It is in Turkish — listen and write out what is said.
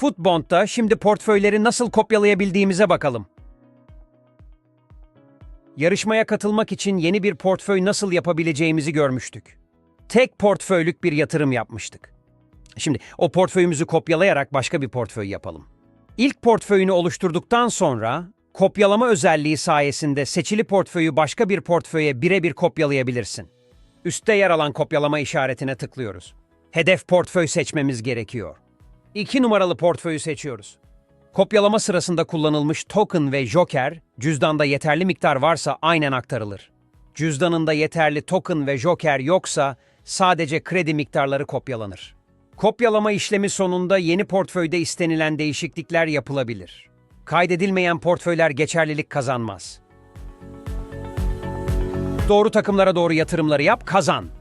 Footbond'da şimdi portföyleri nasıl kopyalayabildiğimize bakalım. Yarışmaya katılmak için yeni bir portföy nasıl yapabileceğimizi görmüştük. Tek portföylük bir yatırım yapmıştık. Şimdi o portföyümüzü kopyalayarak başka bir portföy yapalım. İlk portföyünü oluşturduktan sonra kopyalama özelliği sayesinde seçili portföyü başka bir portföye birebir kopyalayabilirsin. Üstte yer alan kopyalama işaretine tıklıyoruz. Hedef portföy seçmemiz gerekiyor. 2 numaralı portföyü seçiyoruz. Kopyalama sırasında kullanılmış token ve joker, cüzdanda yeterli miktar varsa aynen aktarılır. Cüzdanında yeterli token ve joker yoksa sadece kredi miktarları kopyalanır. Kopyalama işlemi sonunda yeni portföyde istenilen değişiklikler yapılabilir. Kaydedilmeyen portföyler geçerlilik kazanmaz. Doğru takımlara doğru yatırımları yap, kazan.